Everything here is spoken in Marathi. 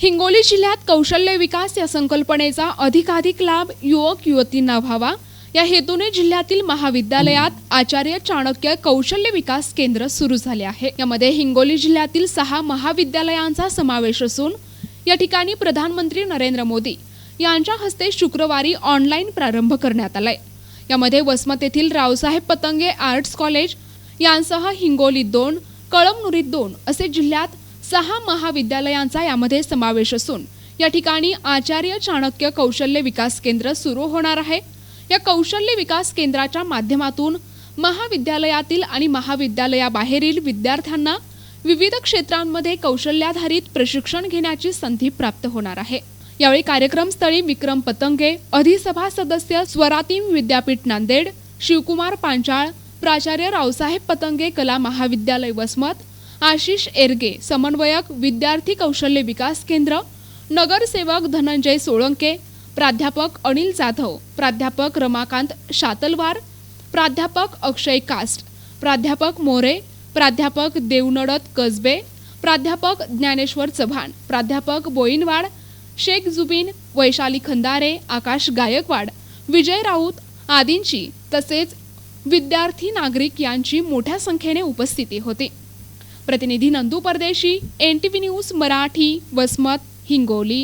हिंगोली जिल्ह्यात कौशल्य विकास या संकल्पनेचा अधिकाधिक लाभ युवक युवतींना व्हावा. या हेतूने जिल्ह्यातील महाविद्यालयात आचार्य चाणक्य कौशल्य विकास केंद्र सुरू झाले आहे. यामध्ये हिंगोली जिल्ह्यातील सहा महाविद्यालयांचा समावेश असून या ठिकाणी प्रधानमंत्री नरेंद्र मोदी यांच्या हस्ते शुक्रवारी ऑनलाईन प्रारंभ करण्यात आलाय. यामध्ये वसमत येथील रावसाहेब पतंगे आर्ट्स कॉलेज यांसह हिंगोली दोन कळमनुरीत दोन असे जिल्ह्यात सहा महाविद्यालयांचा यामध्ये समावेश असून या ठिकाणी आचार्य चाणक्य कौशल्य विकास केंद्र सुरू होणार आहे. या कौशल्य विकास केंद्राच्या माध्यमातून महाविद्यालयातील आणि महाविद्यालयाबाहेरील विद्यार्थ्यांना विविध क्षेत्रांमध्ये कौशल्याधारित प्रशिक्षण घेण्याची संधी प्राप्त होणार आहे. यावेळी कार्यक्रमस्थळी विक्रम पतंगे अधिसभा सदस्य स्वरातीम विद्यापीठ नांदेड शिवकुमार पांचाळ प्राचार्य रावसाहेब पतंगे कला महाविद्यालय वसमत आशिष एरगे समन्वयक विद्यार्थी कौशल्य विकास केंद्र नगरसेवक धनंजय सोळंके प्राध्यापक अनिल जाधव प्राध्यापक रमाकांत शातलवार प्राध्यापक अक्षय कास्ट प्राध्यापक मोरे प्राध्यापक देवनडत कसबे प्राध्यापक ज्ञानेश्वर चव्हाण प्राध्यापक बोईनवाड शेख जुबीन वैशाली खंदारे आकाश गायकवाड विजय राऊत आदींची तसेच विद्यार्थी नागरिक यांची मोठ्या संख्येने उपस्थिती होती. प्रतिनिधी Nandu Pardeshi N T V news Marathi Vasmat Hingoli.